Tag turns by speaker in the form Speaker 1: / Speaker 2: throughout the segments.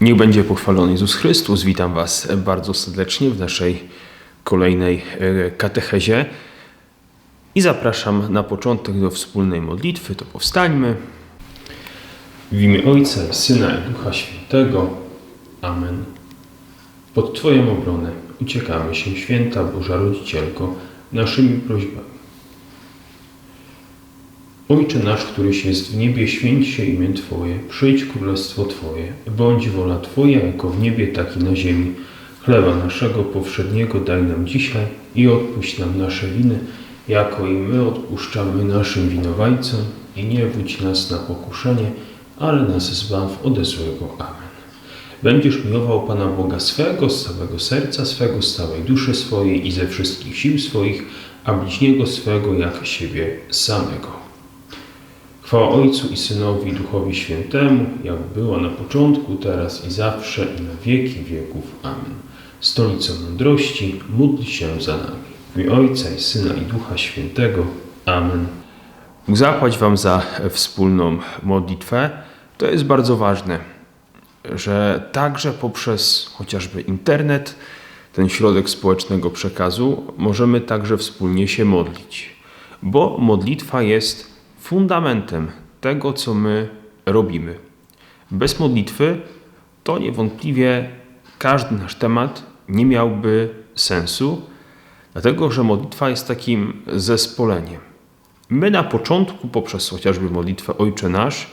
Speaker 1: Niech będzie pochwalony Jezus Chrystus. Witam Was bardzo serdecznie w naszej kolejnej e, katechezie i zapraszam na początek do wspólnej modlitwy. To powstańmy. W imię Ojca Syna i Ducha Świętego. Amen. Pod Twoją obronę uciekamy się, święta Boża Rodzicielko, naszymi prośbami. Ojcze nasz, któryś jest w niebie, święć się imię Twoje, przyjdź królestwo Twoje, bądź wola Twoja, jako w niebie, tak i na ziemi. Chleba naszego powszedniego daj nam dzisiaj i odpuść nam nasze winy, jako i my odpuszczamy naszym winowajcom i nie wódź nas na pokuszenie, ale nas zbaw ode złego. Amen. Będziesz miłował Pana Boga swego, z całego serca swego, z całej duszy swojej i ze wszystkich sił swoich, a bliźniego swego jak siebie samego. Chwała Ojcu i Synowi i Duchowi Świętemu, jak była na początku, teraz i zawsze, i na wieki wieków. Amen. Stolicą mądrości, módl się za nami. W imię Ojca i Syna i Ducha Świętego. Amen. Bóg zapłać Wam za wspólną modlitwę. To jest bardzo ważne, że także poprzez chociażby internet, ten środek społecznego przekazu, możemy także wspólnie się modlić. Bo modlitwa jest fundamentem tego, co my robimy. Bez modlitwy to niewątpliwie każdy nasz temat nie miałby sensu, dlatego że modlitwa jest takim zespoleniem. My na początku, poprzez chociażby modlitwę Ojcze Nasz,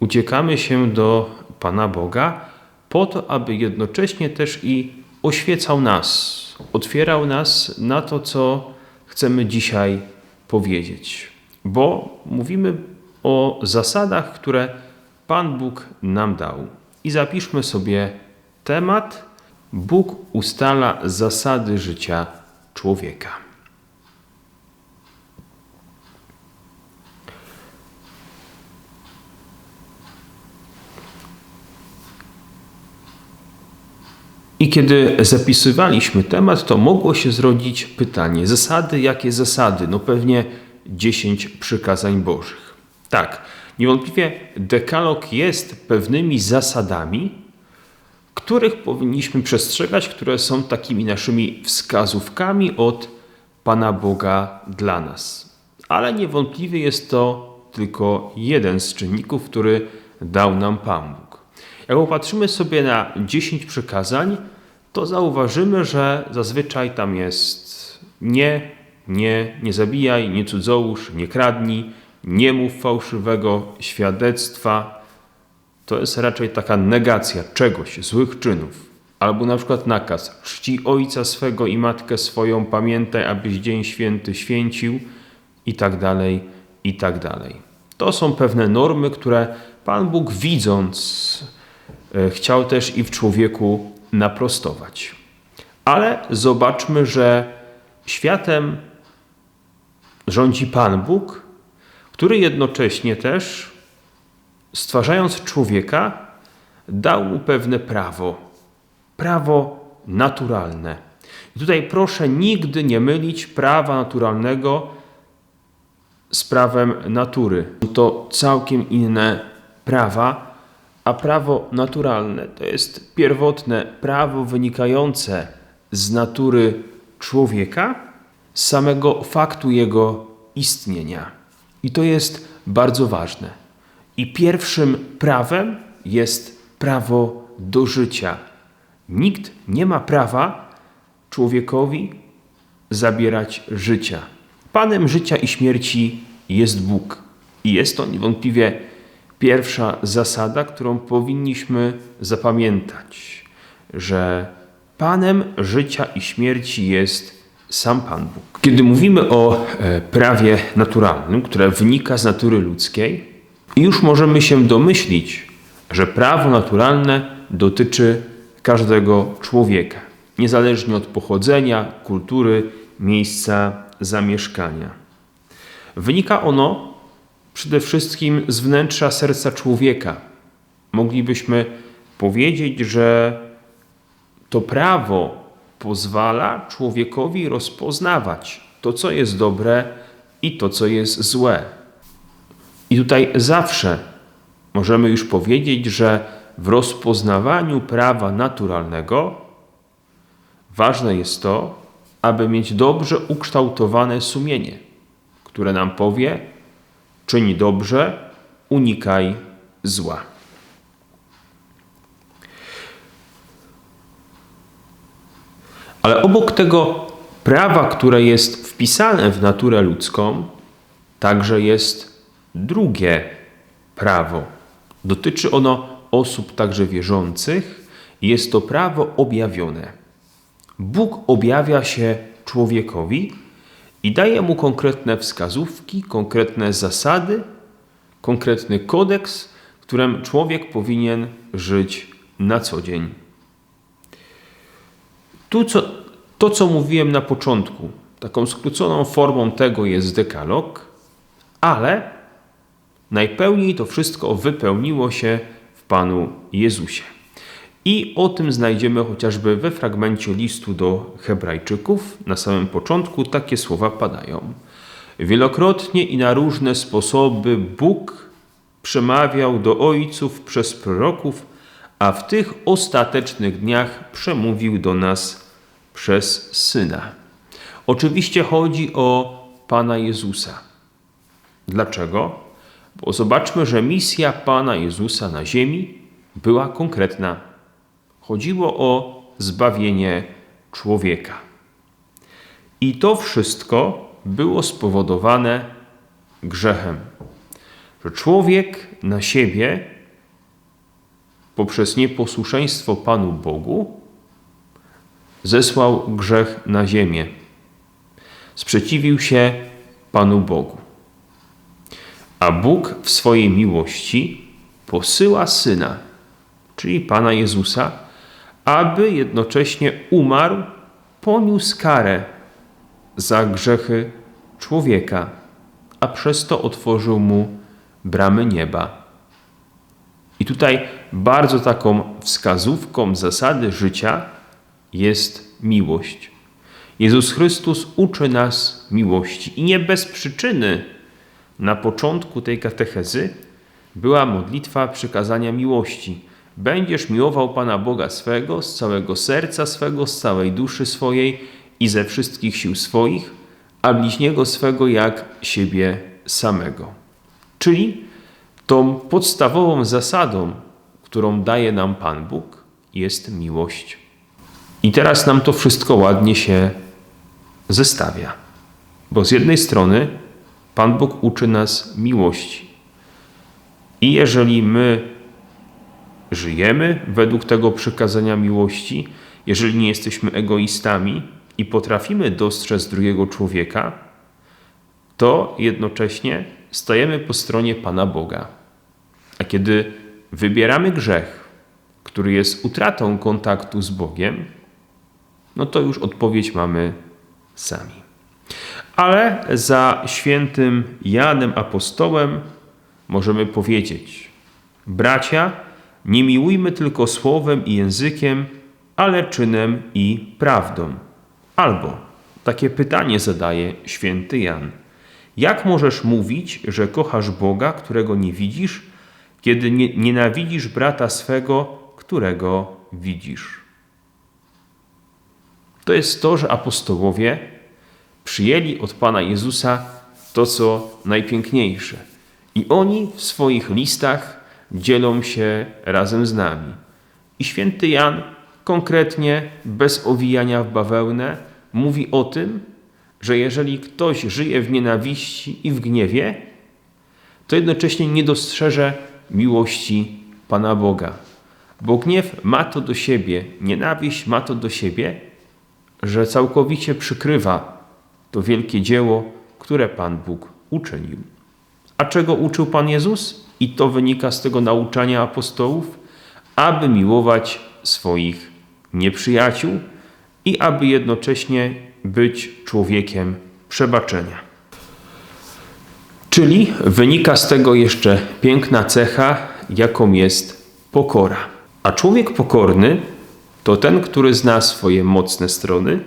Speaker 1: uciekamy się do Pana Boga po to, aby jednocześnie też i oświecał nas, otwierał nas na to, co chcemy dzisiaj powiedzieć bo mówimy o zasadach, które Pan Bóg nam dał. I zapiszmy sobie temat: Bóg ustala zasady życia człowieka. I kiedy zapisywaliśmy temat, to mogło się zrodzić pytanie: zasady, jakie zasady? No pewnie dziesięć przykazań Bożych. Tak, niewątpliwie dekalog jest pewnymi zasadami, których powinniśmy przestrzegać, które są takimi naszymi wskazówkami od Pana Boga dla nas. Ale niewątpliwie jest to tylko jeden z czynników, który dał nam Pan Bóg. Jak popatrzymy sobie na dziesięć przykazań, to zauważymy, że zazwyczaj tam jest nie nie, nie zabijaj, nie cudzołóż, nie kradnij, nie mów fałszywego świadectwa. To jest raczej taka negacja czegoś, złych czynów. Albo na przykład nakaz: czci ojca swego i matkę swoją, pamiętaj, abyś dzień święty święcił, i tak dalej, i tak dalej. To są pewne normy, które Pan Bóg widząc, e, chciał też i w człowieku naprostować. Ale zobaczmy, że światem rządzi Pan Bóg, który jednocześnie też, stwarzając człowieka, dał mu pewne prawo. Prawo naturalne. I tutaj proszę nigdy nie mylić prawa naturalnego z prawem natury. To całkiem inne prawa, a prawo naturalne to jest pierwotne prawo wynikające z natury człowieka samego faktu jego istnienia. I to jest bardzo ważne. I pierwszym prawem jest prawo do życia. Nikt nie ma prawa człowiekowi zabierać życia. Panem życia i śmierci jest Bóg. I jest to niewątpliwie pierwsza zasada, którą powinniśmy zapamiętać, że Panem życia i śmierci jest sam Pan Bóg. Kiedy mówimy o e, prawie naturalnym, które wynika z natury ludzkiej, już możemy się domyślić, że prawo naturalne dotyczy każdego człowieka, niezależnie od pochodzenia, kultury, miejsca zamieszkania. Wynika ono przede wszystkim z wnętrza serca człowieka. Moglibyśmy powiedzieć, że to prawo pozwala człowiekowi rozpoznawać to, co jest dobre i to, co jest złe. I tutaj zawsze możemy już powiedzieć, że w rozpoznawaniu prawa naturalnego ważne jest to, aby mieć dobrze ukształtowane sumienie, które nam powie: czyń dobrze, unikaj zła. Ale obok tego prawa, które jest wpisane w naturę ludzką, także jest drugie prawo. Dotyczy ono osób także wierzących. Jest to prawo objawione. Bóg objawia się człowiekowi i daje mu konkretne wskazówki, konkretne zasady, konkretny kodeks, którym człowiek powinien żyć na co dzień. Tu co, to, co mówiłem na początku, taką skróconą formą tego jest dekalog, ale najpełniej to wszystko wypełniło się w Panu Jezusie. I o tym znajdziemy chociażby we fragmencie listu do Hebrajczyków. Na samym początku takie słowa padają. Wielokrotnie i na różne sposoby Bóg przemawiał do ojców przez proroków, a w tych ostatecznych dniach przemówił do nas przez Syna. Oczywiście chodzi o Pana Jezusa. Dlaczego? Bo zobaczmy, że misja Pana Jezusa na ziemi była konkretna. Chodziło o zbawienie człowieka. I to wszystko było spowodowane grzechem. Że człowiek na siebie poprzez nieposłuszeństwo Panu Bogu zesłał grzech na ziemię. Sprzeciwił się Panu Bogu. A Bóg w swojej miłości posyła Syna, czyli Pana Jezusa, aby jednocześnie umarł, poniósł karę za grzechy człowieka, a przez to otworzył mu bramy nieba. I tutaj bardzo taką wskazówką zasady życia jest miłość. Jezus Chrystus uczy nas miłości i nie bez przyczyny na początku tej katechezy była modlitwa przykazania miłości. Będziesz miłował Pana Boga swego z całego serca swego, z całej duszy swojej i ze wszystkich sił swoich, a bliźniego swego jak siebie samego. Czyli tą podstawową zasadą, którą daje nam Pan Bóg, jest miłość. I teraz nam to wszystko ładnie się zestawia. Bo z jednej strony Pan Bóg uczy nas miłości. I jeżeli my żyjemy według tego przykazania miłości, jeżeli nie jesteśmy egoistami i potrafimy dostrzec drugiego człowieka, to jednocześnie stajemy po stronie Pana Boga. A kiedy wybieramy grzech, który jest utratą kontaktu z Bogiem, no to już odpowiedź mamy sami. Ale za świętym Janem Apostołem możemy powiedzieć: Bracia, nie miłujmy tylko słowem i językiem, ale czynem i prawdą. Albo takie pytanie zadaje święty Jan: Jak możesz mówić, że kochasz Boga, którego nie widzisz, kiedy nie, nienawidzisz brata swego, którego widzisz? To jest to, że apostołowie przyjęli od Pana Jezusa to, co najpiękniejsze. I oni w swoich listach dzielą się razem z nami. I święty Jan konkretnie, bez owijania w bawełnę, mówi o tym, że jeżeli ktoś żyje w nienawiści i w gniewie, to jednocześnie nie dostrzeże miłości Pana Boga. Bo gniew ma to do siebie, nienawiść ma to do siebie, że całkowicie przykrywa to wielkie dzieło, które Pan Bóg uczynił. A czego uczył Pan Jezus? I to wynika z tego nauczania apostołów, aby miłować swoich nieprzyjaciół i aby jednocześnie być człowiekiem przebaczenia. Czyli wynika z tego jeszcze piękna cecha, jaką jest pokora. A człowiek pokorny to ten, który zna swoje mocne strony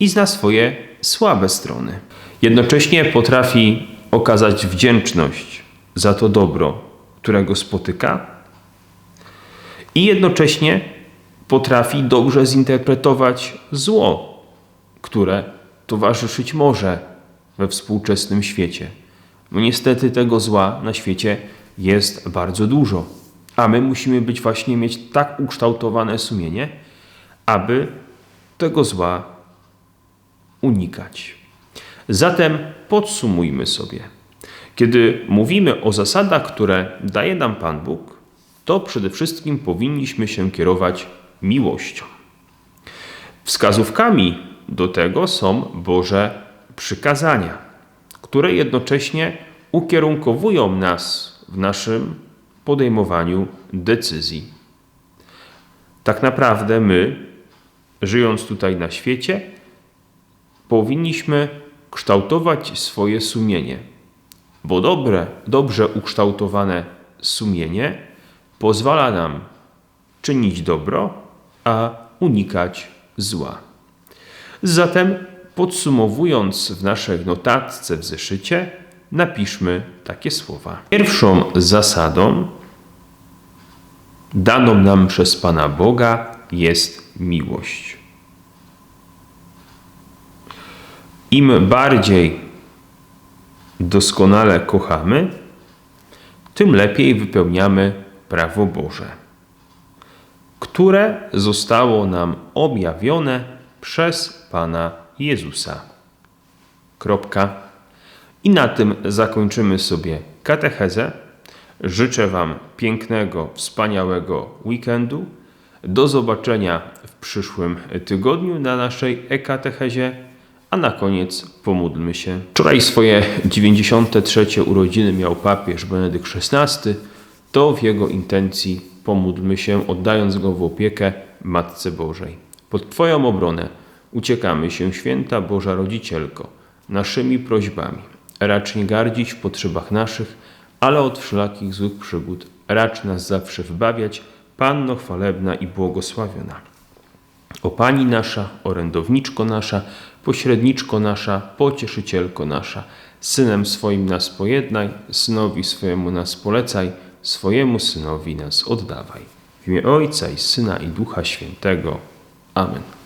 Speaker 1: i zna swoje słabe strony. Jednocześnie potrafi okazać wdzięczność za to dobro, którego spotyka i jednocześnie potrafi dobrze zinterpretować zło, które towarzyszyć może we współczesnym świecie. No niestety tego zła na świecie jest bardzo dużo, a my musimy być właśnie mieć tak ukształtowane sumienie, aby tego zła unikać. Zatem podsumujmy sobie. Kiedy mówimy o zasadach, które daje nam Pan Bóg, to przede wszystkim powinniśmy się kierować miłością. Wskazówkami do tego są Boże przykazania, które jednocześnie ukierunkowują nas w naszym podejmowaniu decyzji. Tak naprawdę my, żyjąc tutaj na świecie, powinniśmy kształtować swoje sumienie, bo dobre, dobrze ukształtowane sumienie pozwala nam czynić dobro, a unikać zła. Zatem podsumowując w naszej notatce w zeszycie, napiszmy takie słowa. Pierwszą zasadą daną nam przez Pana Boga jest miłość. Im bardziej doskonale kochamy, tym lepiej wypełniamy prawo Boże, które zostało nam objawione przez Pana Jezusa. Kropka. I na tym zakończymy sobie katechezę. Życzę Wam pięknego, wspaniałego weekendu. Do zobaczenia w przyszłym tygodniu na naszej e-katechezie. A na koniec pomódlmy się. Wczoraj swoje 93. urodziny miał papież Benedykt XVI. To w jego intencji pomódlmy się, oddając go w opiekę Matce Bożej. Pod Twoją obronę uciekamy się, święta Boża Rodzicielko, naszymi prośbami. Racz nie gardzić w potrzebach naszych, ale od wszelakich złych przygód racz nas zawsze wybawiać, Panno chwalebna i błogosławiona. O Pani nasza, orędowniczko nasza, pośredniczko nasza, pocieszycielko nasza, Synem swoim nas pojednaj, Synowi swojemu nas polecaj, swojemu Synowi nas oddawaj. W imię Ojca i Syna i Ducha Świętego. Amen.